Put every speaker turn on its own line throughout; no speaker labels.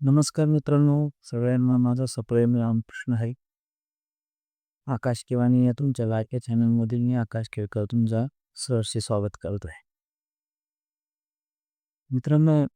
नमस्कार मित्रांनो, सगळ्यांना माझा सप्रेम रामकृष्ण आहे. आकाश केवानी या तुमच्या लाडक्या चॅनलमधील मी आकाश केळकर तुमचा सहर्ष स्वागत करतो आहे. मित्रांनो,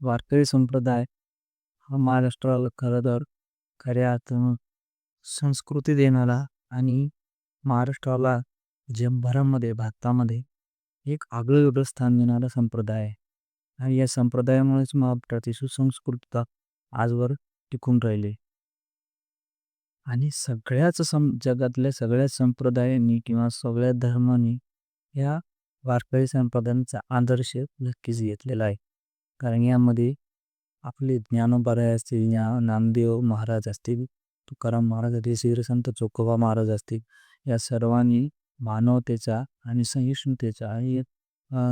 वारकरी संप्रदाय हा महाराष्ट्राला खरं तर खऱ्या अर्थानं संस्कृती देणारा आणि महाराष्ट्राला जगभरामध्ये भारतामध्ये एक आगळं स्थान देणारा संप्रदाय आहे. आणि या संप्रदायामुळेच महाराष्ट्राची सुसंस्कृतता आजवर टिकून राहिली. आणि सगळ्याच सं जगातल्या सगळ्याच संप्रदायांनी किंवा सगळ्या धर्मांनी या वारकरी संप्रदायांचा आदर्श नक्कीच घेतलेला आहे. कारण यामध्ये आपले ज्ञानोबाराय असतील, ज्ञा नामदेव महाराज असतील, तुकाराम महाराज असतील, श्रीसंत चोखोबा महाराज असतील, या सर्वांनी मानवतेचा आणि सहिष्णुतेचा आणि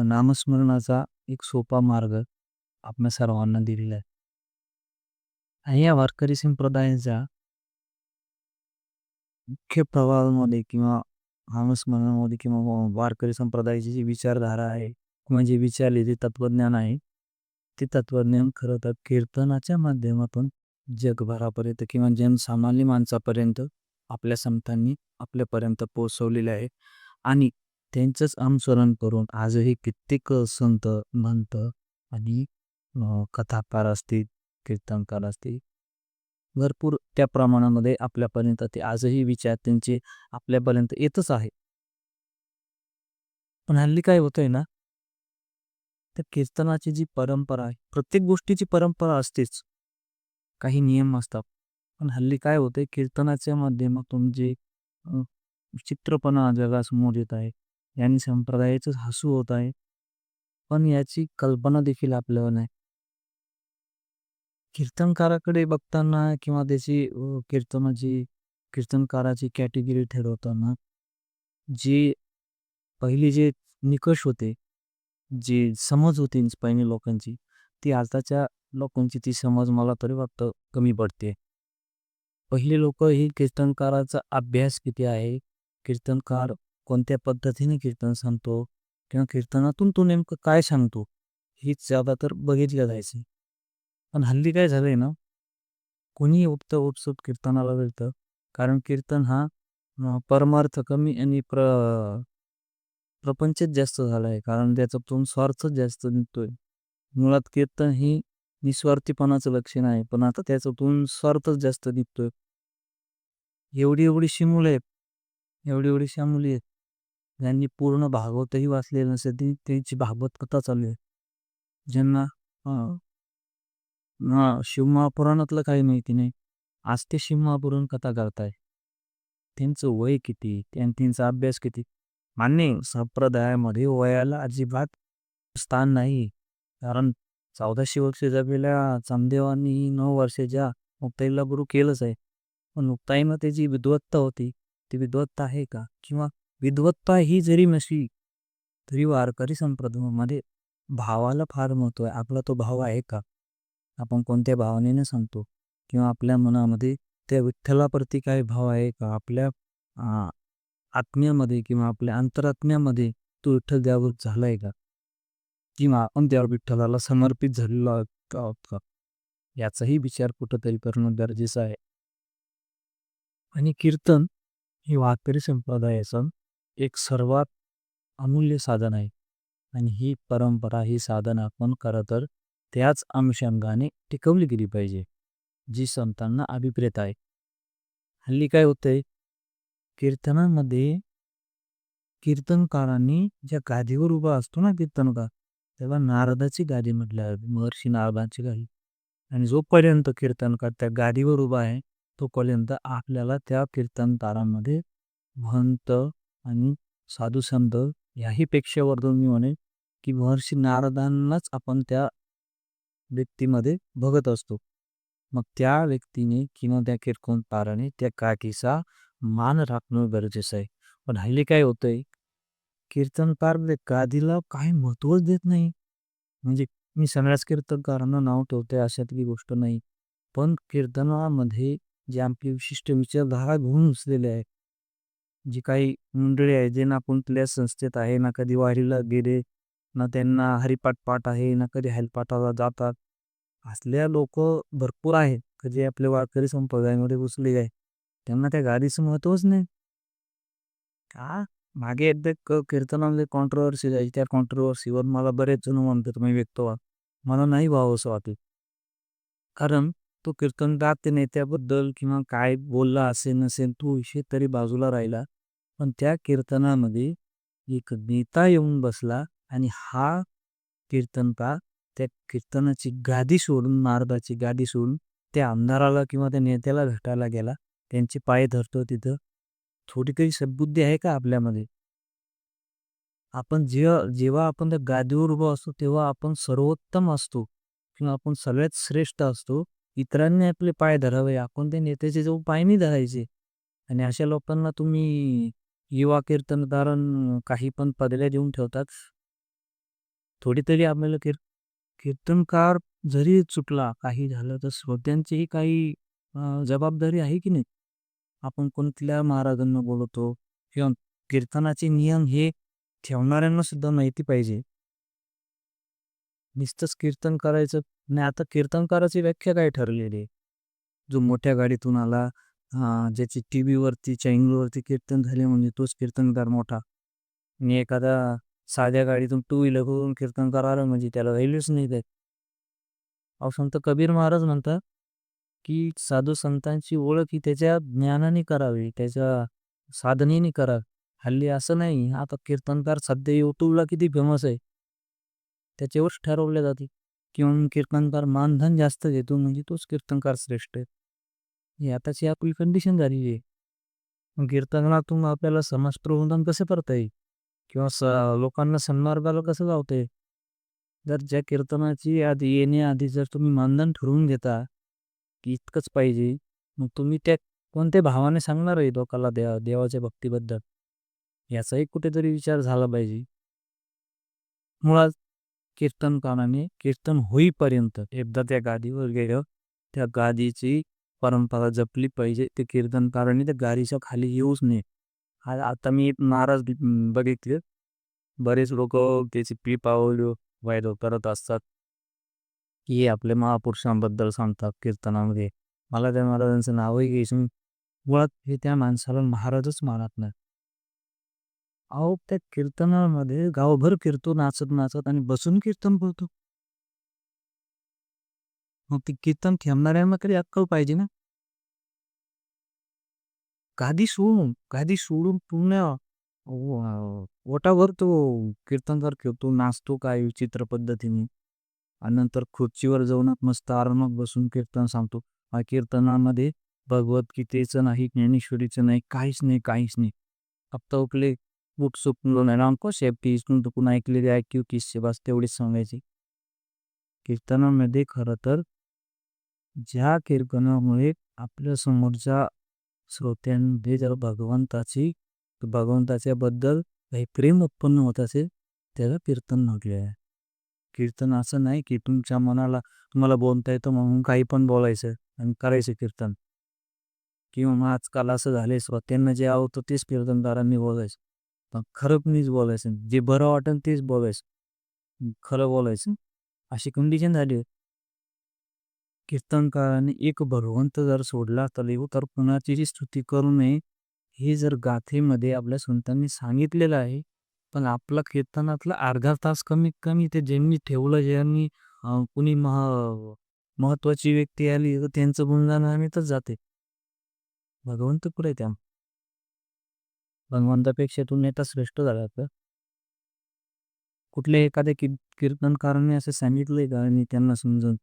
नामस्मरणाचा एक सोपा मार्ग आपल्या सर्वांना दिलेला आहे. आणि या वारकरी संप्रदायाचा मुख्य प्रभावामध्ये किंवा नामस्मरणामध्ये किंवा वारकरी संप्रदायाची जी विचारधारा आहे किंवा जे विचारले जे तत्वज्ञान आहे ते तत्वज्ञान खरं तर कीर्तनाच्या माध्यमातून जगभरापर्यंत किंवा जनसामान्य माणसापर्यंत आपल्या संतांनी आपल्यापर्यंत पोहोचवलेले आहे आणि त्यांचंच अनुसरण करून आजही कित्येक संत महंत आणि कथाकार असतील कीर्तनकार असतील भरपूर त्या प्रमाणामध्ये आपल्यापर्यंत ते आजही विचार त्यांचे आपल्यापर्यंत येतच आहे. पण हल्ली काय होतंय ना त्या कीर्तनाची जी परंपरा आहे प्रत्येक गोष्टीची परंपरा असतेच. काही नियम असतात. पण हल्ली काय होतंय कीर्तनाच्या माध्यमातून जे चित्रपणा जगासमोर येत आहे यांनी संप्रदायाच हसू होत आहे. पण याची कल्पना देखील आपल्याला नाही. कीर्तनकाराकडे बघताना किंवा त्याची कीर्तनाची कीर्तनकाराची कॅटेगरी ठरवताना जी पहिली जे निकष होते जी समज होती पहिले लोकांची ती आताच्या लोकांची ती समज मला तरी वाटतं कमी पडते. पहिले लोक ही कीर्तनकाराचा अभ्यास किती आहे? कीर्तनकार कोणत्या पद्धतीने कीर्तन सांगतो किंवा कीर्तनातून तो नेमकं काय सांगतो हीच ज्यादा तर बघितलं जायचं. पण हल्ली काय झालंय ना कोणी उपत उपसूप कीर्तनाला वेळतं कारण कीर्तन हा परमार्थ कमी आणि प्र प्रपंचच जास्त झाला आहे कारण त्याच्यातून स्वार्थच जास्त निघतोय. मुळात कीर्तन ही निस्वार्थीपणाचं लक्षण आहे पण आता त्याच्यातून स्वार्थच जास्त निघतोय. एवढी एवढीशी मुलं आहेत एवढी एवढीशी मुली आहेत ज्यांनी पूर्ण भागवतही वाचलेलं नसेल ती त्यांची भागवत कथा चालू आहे. ज्यांना शिवमहापुराणातलं काही माहिती नाही आज ते शिवमहापुराण कथा करताय. त्यांचं वय किती त्यांचा अभ्यास किती? मान्य संप्रदायामध्ये वयाला अजिबात स्थान नाही. कारण चौदाशे वर्ष जगलेल्या चमदेवांनी नऊ वर्षाच्या मुक्ताईला गुरु केलंच आहे. पण मुक्ताईनं त्याची विद्वत्ता होती. ती विद्वत्ता आहे का? किंवा विद्वत्ता ही जरी नसली तरी वारकरी संप्रदायामध्ये भावाला फार महत्त्व आहे. आपला तो भाव आहे का? आपण कोणत्या भावनेने सांगतो. किंवा आपल्या मनामध्ये त्या विठ्ठलाप्रती काय भाव आहे का? आपल्या आत्म्यामध्ये किंवा आपल्या अंतरात्म्यामध्ये तो विठ्ठल जागृत झालाय का? किंवा आपण त्या विठ्ठलाला समर्पित झालेलो आहोत का? याचाही विचार कुठंतरी करणं गरजेचं आहे. आणि कीर्तन ही वारकरी संप्रदायाचं एक सर्वात अमूल्य साधन आहे. आणि ही परंपरा ही साधन आपण खरं तर त्याच अनुषंगाने टिकवली गेली पाहिजे जी संतांना अभिप्रेत आहे. हल्ली काय होतंय कीर्तनामध्ये कीर्तनकारांनी ज्या गादीवर उभा असतो ना कीर्तनकार तेव्हा नारदाची गादी म्हटल्या महर्षी नारदाची गादी. आणि जोपर्यंत कीर्तनकार त्या गादीवर उभा आहे तोपर्यंत आपल्याला त्या कीर्तनकारांमध्ये भंत आणि साधू संत याही पेक्षा वर्धन मी म्हणेन की महर्षी नारदांनाच आपण त्या व्यक्तीमध्ये बघत असतो. मग त्या व्यक्तीने किंवा त्या कीर्तनकाराने त्या काठीचा मान राखणं गरजेचं आहे. पण हल्ली काय होतंय कीर्तनकार म्हणजे गादीला काही महत्वच देत नाही. म्हणजे मी सगळ्याच कीर्तनकारांना नाव ठेवते अशातली गोष्ट नाही. पण कीर्तनामध्ये जे आपली विशिष्ट विचारधारा घेऊन उचलेले आहे जी काही मंडळी आहे जे ना कुठल्या संस्थेत आहे ना कधी वारीला गेले ना त्यांना हरिपाठ पाठ आहे ना कधी हरिपाठाला जातात. असल्या लोक भरपूर आहेत की जे आपल्या वारकरी संप्रदायामध्ये घुसले आहे त्यांना त्या गादीचं महत्वच नाही. का? मागे एकदा क कीर्तनामध्ये कॉन्ट्रोवर्सी झाली त्या कॉन्ट्रोवर्सीवर मला बरेच जण म्हणतात मी व्यक्त व्हा. मला नाही व्हावं असं कारण तो कीर्तनकार ते नेत्याबद्दल किंवा काय बोलला असेल नसेल तो विषय तरी बाजूला राहिला. पण त्या कीर्तनामध्ये एक नेता येऊन बसला आणि हा कीर्तनकार त्या कीर्तनाची गादी सोडून महाराजाची गादी सोडून त्या आमदाराला किंवा त्या नेत्याला भेटायला गेला. त्यांचे पाय धरतो तिथं. थोडी काही सद्बुद्धी आहे का आपल्यामध्ये? आपण जेव्हा जेव्हा आपण त्या गादीवर उभं असतो तेव्हा आपण सर्वोत्तम असतो किंवा आपण सगळ्यात श्रेष्ठ असतो. इतरांनी आपले पाय धरावे. आपण त्या नेत्याचे जो पाय नाही धरायचे. आणि अशा लोकांना तुम्ही युवा कीर्तनकारण काही पण पदव्या देऊन ठेवतात. थोडी तरी आपल्याला कीर कीर्तनकार जरी चुकला काही झालं तर श्रोत्यांचीही काही जबाबदारी आहे की नाही? आपण कोणत्या महाराजांना बोलवतो? किंवा कीर्तनाचे नियम हे ठेवणाऱ्यांना सुद्धा माहिती पाहिजे. नुसतंच कीर्तन करायचं नाही आता कीर्तनकाराची व्याख्या काय ठरलेली आहे? जो मोठ्या गाडीतून आला ज्याची टी व्हीवरती चॅनलवरती कीर्तन झाले म्हणजे तोच कीर्तनकार मोठा. आणि एखादा साध्या गाडीतून टू व्हीलरवरून कीर्तनकार आला म्हणजे त्याला व्हॅल्यूच नाही देत. अहो संत कबीर महाराज म्हणतात की साधू संतांची ओळख ही त्याच्या ज्ञानाने करावी त्याच्या साधनेने करावी. हल्ली असं नाही आता कीर्तनकार सध्या यूट्यूबला किती फेमस आहे? त्याच्यावरच ठरवले जाते किंवा मग कीर्तनकार मानधन जास्त देतो म्हणजे तोच कीर्तनकार श्रेष्ठ आहे. ही आताची आपली कंडिशन झालेली आहे. मग कीर्तनातून आपल्याला समाज प्रबोधन कसं करता येईल? किंवा स लोकांना सन्मार्गाला कसं लावता येईल? जर ज्या कीर्तनाची आधी येण्याआधी जर तुम्ही मानधन ठरवून घेता की इतकंच पाहिजे मग तुम्ही त्या कोणत्या भावाने सांगणार आहे लोकाला देवा देवाच्या भक्तीबद्दल? याचाही कुठेतरी विचार झाला पाहिजे. मुळात कीर्तनकाराने कीर्तन होईपर्यंत एकदा त्या गादीवर गेलं त्या गादीची परंपरा जपली पाहिजे. ते कीर्तनकाराने त्या गादीच्या खाली येऊच नये. आता मी नाराज बघितले. बरेच लोक त्याची पी पावल वायदो करत असतात. की हे आपल्या महापुरुषांबद्दल सांगतात कीर्तनामध्ये. मला त्या महाराजांचं नावही घ्यायचं मुळात हे त्या माणसाला महाराजच मानत नाही अहो त्या कीर्तनामध्ये गावभर कीर्तो नाचत नाचत आणि बसून कीर्तन करतो मग ते कीर्तन थांबणाऱ्यांना कधी अक्कल पाहिजे ना? गादी सोडून गादी सोडून पूर्ण ओटावर तो कीर्तनकार खेळतो नाचतो काय विचित्र पद्धतीने. आणि नंतर खुर्चीवर जाऊन मस्त आरामात बसून कीर्तन सांगतो. हा कीर्तनामध्ये भगवद्गीतेचं नाही ज्ञानेश्वरीचं नाही काहीच नाही काहीच नाही. फक्त आपले बुक सुकलो नाही रामको सेफ्टी इथून तर पुन्हा ऐकलेले ऐक्यू किस्से बस तेवढीच सांगायची. कीर्तनामध्ये खरं तर ज्या कीर्तनामुळे आपल्या समोरच्या श्रोत्यांमध्ये जर भगवंताची भगवंताच्या बद्दल काही प्रेम उत्पन्न होत असेल त्याला कीर्तन म्हटले आहे. कीर्तन असं नाही की तुमच्या मनाला तुम्हाला बोलता येतं म्हणून काही पण बोलायचं आणि करायचं कीर्तन. किंवा मग आजकाल असं झाले स्वतःना जे आवडतं तेच कीर्तनकारांनी बोलायचं. खरं मीच बोलायचं जे बरं वाटेल तेच बोलायचं. खरं बोलायचं. अशी कंडिशन झाली कीर्तनकाराने एक भगवंत जर सोडला तर तर कुणाचीही स्तुती करू नये हे जर गाथेमध्ये आपल्या संतांनी सांगितलेलं आहे. पण आपला कीर्तनातला अर्धा तास कमीत कमी ते ज्यांनी ठेवलं ज्यांनी कुणी महा महत्वाची व्यक्ती आली तर त्यांचं गुणगान आम्हीतच जाते. भगवंत कुठे त्या. भगवंतापेक्षा तू नेता श्रेष्ठ झाला तर कुठल्या एखाद्या की कीर्तनकाराने असं सांगितलंय का? आणि त्यांना समजून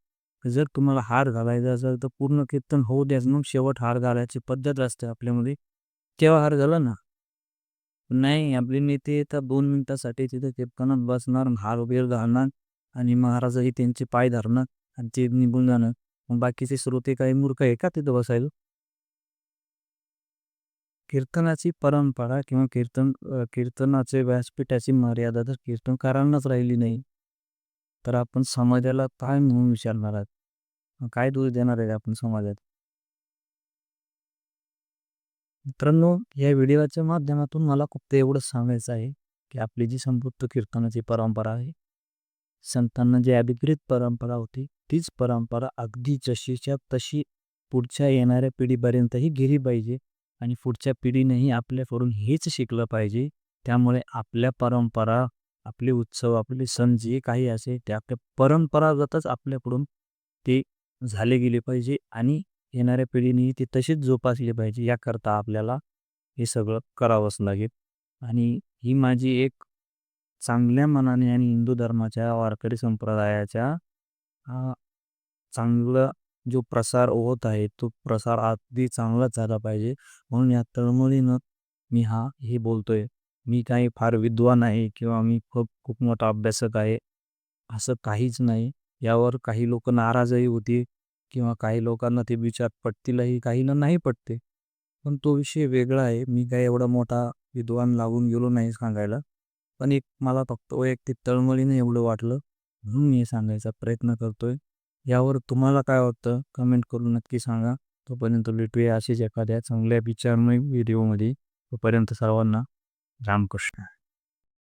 जर तुम्हाला हार घालायचा असेल तर पूर्ण कीर्तन होऊ द्या मग शेवट हार घालायची पद्धत असते आपल्यामध्ये. तेव्हा हार झाला ना? नाही आपले नेते येतात दोन मिनिटासाठी तिथे कीर्तनात बसणार हार वगैरे घालणार आणि महाराजही त्यांचे पाय धरणार आणि ते निघून जाणार. मग बाकीचे श्रोते काही मूर्ख आहे का तिथं बसायला? कीर्तनाची परंपरा किंवा कीर्तन कीर्तनाचे व्यासपीठाची मर्यादा जर कीर्तनकारांनाच राहिली नाही. तर आपण समाजाला काय म्हणून विचारणार आहात? काय दूर देणार आहे आपण समाजात? मित्रांनो या व्हिडिओच्या माध्यमातून मला फक्त एवढंच सांगायचं आहे की आपली जी समृद्ध कीर्तनाची परंपरा आहे संतांना जी अभिप्रेत परंपरा होती तीच परंपरा अगदी जशीच्या तशी पुढच्या येणाऱ्या पिढीपर्यंतही गेली पाहिजे. आणि पुढच्या पिढीनेही आपल्याकडून हेच शिकलं पाहिजे. त्यामुळे आपल्या परंपरा आपले उत्सव आपले सण जे काही असे ते आपल्या परंपरागतच आपल्याकडून ते झाले गेले पाहिजे आणि येणाऱ्या पिढीनेही ते तसेच जोपासले पाहिजे याकरता आपल्याला हे सगळं करावंच लागेल. आणि ही माझी एक चांगल्या मनाने आणि हिंदू धर्माच्या वारकरी संप्रदायाच्या चांगलं जो प्रसार होत आहे तो प्रसार अगदी चांगलाच झाला पाहिजे. म्हणून या तळमळीनं मी हा हे बोलतोय. मी काही फार विद्वान आहे किंवा मी खूप खूप मोठा अभ्यासक आहे असं काहीच नाही. यावर काही लोक नाराजही होते किंवा काही लोकांना ते विचार पटतीलही काहींना नाही पटते. पण तो विषय वेगळा आहे. मी काय एवढा मोठा विद्वान लागून गेलो नाही सांगायला. पण एक मला फक्त वैयक्तिक तळमळीने एवढं वाटलं. म्हणून मी हे सांगायचा प्रयत्न करतोय. यावर तुम्हाला काय वाटतं? कमेंट करून नक्की सांगा. तोपर्यंत भेटूया अशीच एखाद्या चांगल्या विचारमय व्हिडिओमध्ये. तोपर्यंत सर्वांना रामकृष्ण.